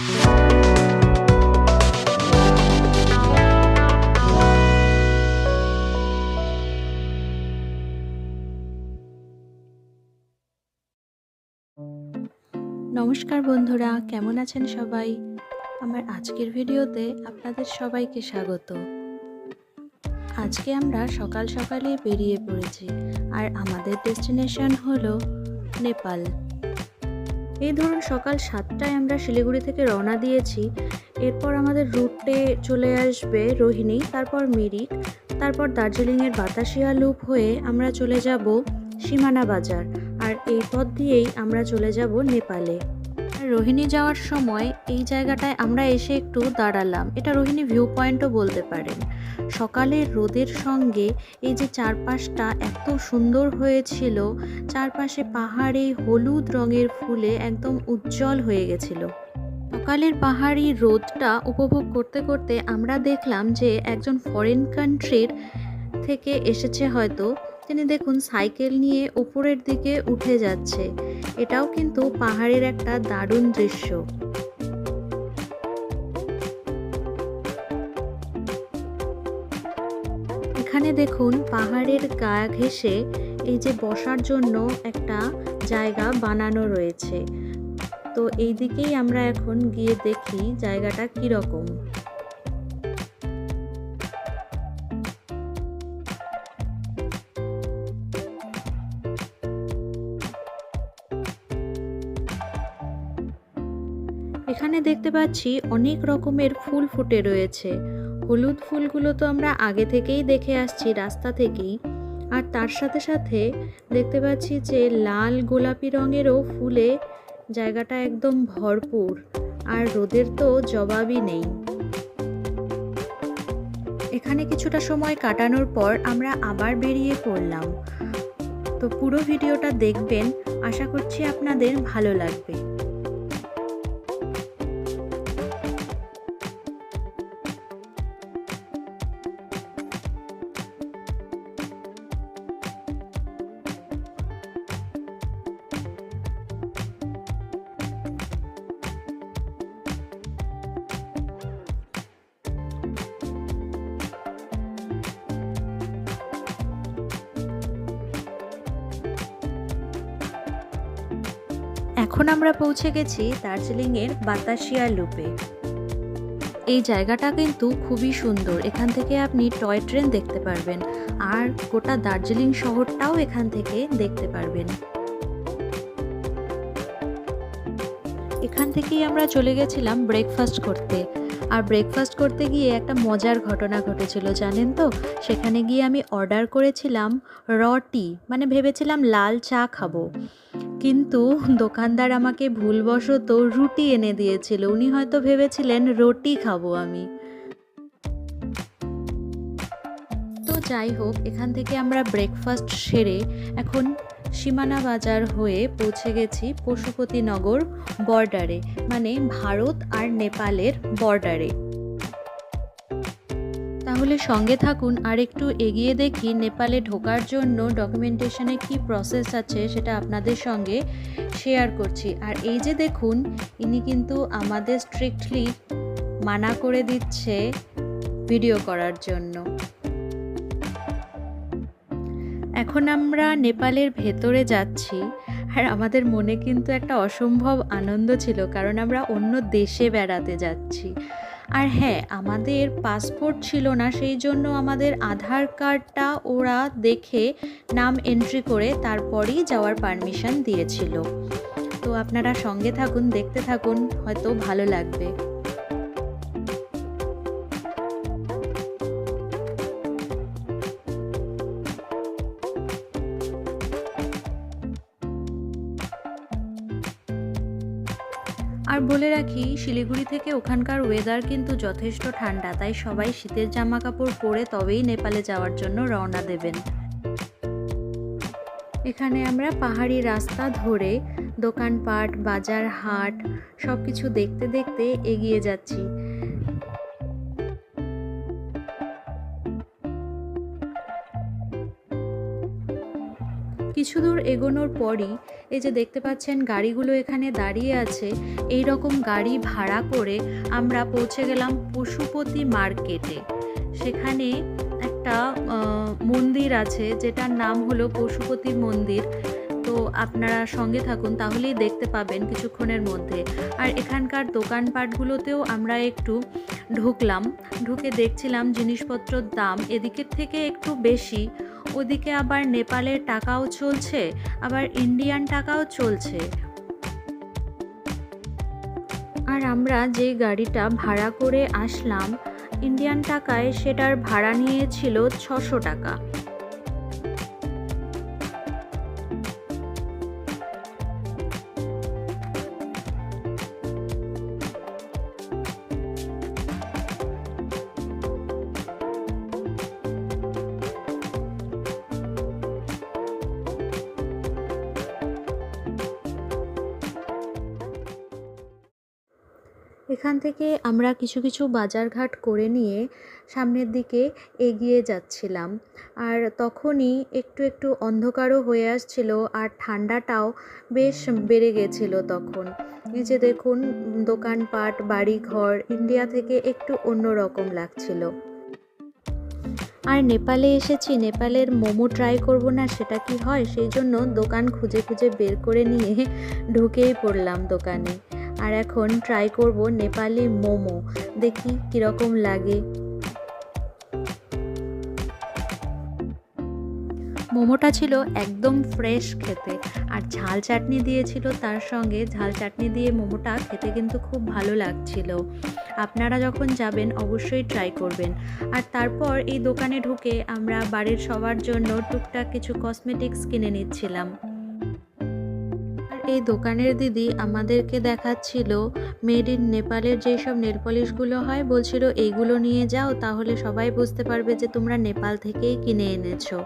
নমস্কার বন্ধুরা, কেমন আছেন সবাই? আমার আজকের ভিডিওতে আপনাদের সবাইকে স্বাগত। আজকে আমরা সকাল সকালে বেরিয়ে পড়েছি, আর আমাদের ডেস্টিনেশন হলো নেপাল। এই ধরুন সকাল সাতটায় আমরা শিলিগুড়ি থেকে রওনা দিয়েছি। এরপর আমাদের রুটে চলে আসবে রোহিণী, তারপর মিরিক, তারপর দার্জিলিংয়ের বাতাসিয়া লুপ হয়ে আমরা চলে যাব সীমানা বাজার। আর এই পথ দিয়েই আমরা চলে যাব নেপালে। রোহিণী যাওয়ার সময় এই জায়গাটায় আমরা এসে একটু দাঁড়ালাম। এটা রোহিণী ভিউ পয়েন্টও বলতে পারেন। সকালের রোদের সঙ্গে এই যে চারপাশটা এত সুন্দর হয়েছিল, চারপাশে পাহাড়ে হলুদ রঙের ফুলে একদম উজ্জ্বল হয়ে গেছিল। সকালের পাহাড়ি রোদটা উপভোগ করতে করতে আমরা দেখলাম যে একজন ফরেন কান্ট্রির থেকে এসেছে হয়তো। তিনি দেখুন সাইকেল নিয়ে উপরের দিকে উঠে যাচ্ছে। এটাও কিন্তু পাহাড়ের একটা দারুণ দৃশ্য। এখানে দেখুন পাহাড়ের গা ঘেঁষে এই যে বসার জন্য একটা জায়গা বানানো রয়েছে। তো এই দিকেই আমরা এখন গিয়ে দেখি জায়গাটা কীরকম। এখানে দেখতে পাচ্ছি অনেক রকমের ফুল ফুটে রয়েছে। হলুদ ফুলগুলো তো আমরা আগে থেকেই দেখে আসছি রাস্তা থেকেই। আর তার সাথে সাথে দেখতে পাচ্ছি যে লাল গোলাপি রঙেরও ফুলে জায়গাটা একদম ভরপুর। আর রোদের তো জবাবই নেই। এখানে কিছুটা সময় কাটানোর পর আমরা আবার বেরিয়ে পড়লাম। তো পুরো ভিডিওটা দেখবেন। আশা করছি আপনাদের ভালো লাগবে। এখন আমরা পৌঁছে গেছি দার্জিলিংয়ের বাতাসিয়া লুপে। এই জায়গাটা কিন্তু খুবই সুন্দর। এখান থেকে আপনি টয় ট্রেন দেখতে পারবেন আর গোটা দার্জিলিং শহরটাও এখান থেকে দেখতে পারবেন। এখান থেকেই আমরা চলে গেছিলাম ব্রেকফাস্ট করতে। আর ব্রেকফাস্ট করতে গিয়ে একটা মজার ঘটনা ঘটেছিল, জানেন তো? সেখানে গিয়ে আমি অর্ডার করেছিলাম রটি মানে ভেবেছিলাম লাল চা খাব। কিন্তু দোকানদার আমাকে ভুলবশত রুটি এনে দিয়েছিল, উনি হয়তো ভেবেছিলেন রুটি খাব আমি। তো যাই হোক, এখান থেকে আমরা ব্রেকফাস্ট সেরে এখন সীমানা বাজার হয়ে পৌঁছে গেছি পশুপতিনগর বর্ডারে মানে ভারত আর নেপালের বর্ডারে। তাহলে সঙ্গে থাকুন, আর একটু এগিয়ে দেখি নেপালে ঢোকার জন্য ডকুমেন্টেশনে কি প্রসেস আছে সেটা আপনাদের সঙ্গে শেয়ার করছি। আর এই যে দেখুন, ইনি কিন্তু আমাদের স্ট্রিক্টলি মানা করে দিচ্ছে ভিডিও করার জন্য। এখন আমরা নেপালের ভেতরে যাচ্ছি, আর আমাদের মনে কিন্তু একটা অসম্ভব আনন্দ ছিল, কারণ আমরা অন্য দেশে বেড়াতে যাচ্ছি। আর হ্যাঁ আমাদের পাসপোর্ট ছিল না, সেই জন্য আমাদের আধার কার্ডটা ওরা দেখে নাম এন্ট্রি করে তারপরেই যাওয়ার পারমিশন দিয়েছিল। তো আপনারা সঙ্গে থাকুন, দেখতে থাকুন, হয়তো ভালো লাগবে। আর বলে রাখি, শিলিগুড়ি থেকে ওখানকার ওয়েদার কিন্তু যথেষ্ট ঠান্ডা, তাই সবাই শীতের জামা কাপড় পরে তবেই নেপালে যাওয়ার জন্য রওনা দেবেন। এখানে আমরা পাহাড়ি রাস্তা ধরে দোকানপাট, বাজার হাট সব কিছু দেখতে দেখতে এগিয়ে যাচ্ছি। কিছু দূর এগোনোর পরই এই যে দেখতে পাচ্ছেন গাড়িগুলো এখানে দাঁড়িয়ে আছে, এই রকম গাড়ি ভাড়া করে আমরা পৌঁছে গেলাম পশুপতি মার্কেটে। সেখানে একটা মন্দির আছে যেটার নাম হলো পশুপতি মন্দির। তো আপনারা সঙ্গে থাকুন, তাহলেই দেখতে পাবেন কিছুক্ষণের মধ্যে। আর এখানকার দোকানপাটগুলোতেও আমরা একটু ঢুকলাম। ঢুকে দেখছিলাম জিনিসপত্রর দাম এদিকের থেকে একটু বেশি। ওদিকে আবার নেপালের টাকাও চলছে, আবার ইন্ডিয়ান টাকাও চলছে। আর আমরা যে গাড়িটা ভাড়া করে আসলাম, ইন্ডিয়ান টাকায় সেটার ভাড়া নিয়েছিল ছশো টাকা। এখান থেকে আমরা কিছু কিছু বাজারঘাট করে নিয়ে সামনের দিকে এগিয়ে যাচ্ছিলাম। আর তখনই একটু একটু অন্ধকারও হয়ে আসছিল আর ঠান্ডাটাও বেশ বেড়ে গেছিল তখন। এই যে দেখুন, দোকানপাট, বাড়িঘর, ইন্ডিয়া থেকে একটু অন্যরকম লাগছিল। আর নেপালে এসেছি, নেপালের মোমো ট্রাই করব না সেটা কি হয়? সেই জন্য দোকান খুঁজে খুঁজে বের করে নিয়ে ঢুকেই পড়লাম দোকানে। আর এখন ট্রাই করব নেপালি মোমো। দেখি কীরকম লাগে। মোমোটা ছিল একদম ফ্রেশ খেতে। আর ঝাল চাটনি দিয়েছিল তার সঙ্গে। ঝাল চাটনি দিয়ে মোমোটা খেতে কিন্তু খুব ভালো লাগছিল। আপনারা যখন যাবেন অবশ্যই ট্রাই করবেন। আর তারপর এই দোকানে ঢুকে আমরা বাড়ির সবার জন্য টুকটাক কিছু কসমেটিক্স কিনে নিচ্ছিলাম। এই দোকানের দিদি আমাদেরকে দেখাচ্ছিল মেড ইন নেপালের যেসব নেলপলিশগুলো হয়, বলছিল, এইগুলো নিয়ে যাও, তাহলে সবাই বুঝতে পারবে যে তোমরা নেপাল থেকেই কিনে এনেছো।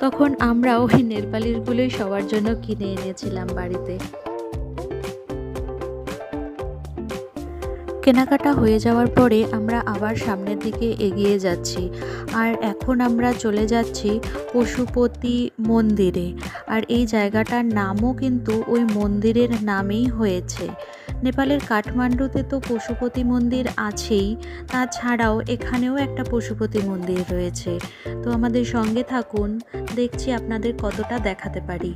তখন আমরাও ওই নেলপালিশগুলোই সবার জন্য কিনে এনেছিলাম বাড়িতে। কেনাকাটা হয়ে যাওয়ার পরে আমরা আবার সামনের দিকে এগিয়ে যাচ্ছি। আর এখন আমরা চলে যাচ্ছি পশুপতি মন্দিরে। আর এই জায়গাটার নামও কিন্তু ওই মন্দিরের নামেই হয়েছে। নেপালের কাঠমান্ডুতে তো পশুপতি মন্দির আছেই, তাছাড়াও এখানেও একটা পশুপতি মন্দির রয়েছে। তো আমাদের সঙ্গে থাকুন, দেখছি আপনাদের কতটা দেখাতে পারি।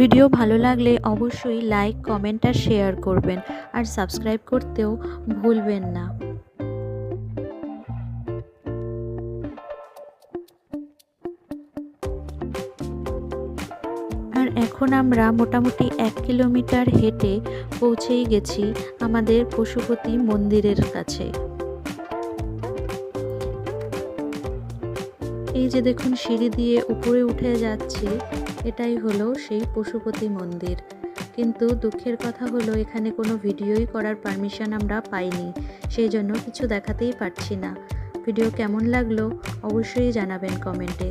ভিডিও ভালো লাগলে অবশ্যই লাইক কমেন্ট আর শেয়ার করবেন। আর সাবস্ক্রাইব করতেও ভুলবেন না। আর এখন আমরা মোটামুটি এক কিলোমিটার হেঁটে পৌঁছেই গেছি আমাদের পশুপতি মন্দিরের কাছে। এই যে দেখুন সিঁড়ি দিয়ে উপরে উঠে যাচ্ছি, এটাই হলো সেই পশুপতি মন্দির। কিন্তু দুঃখের কথা হলো এখানে কোনো ভিডিওই করার পারমিশন আমরা পাইনি, সেই জন্য কিছু দেখাতেই পারছি না। ভিডিও কেমন লাগল অবশ্যই জানাবেন কমেন্টে।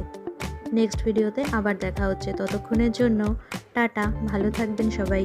নেক্সট ভিডিওতে আবার দেখা হচ্ছে, ততক্ষণের জন্য টাটা, ভালো থাকবেন সবাই।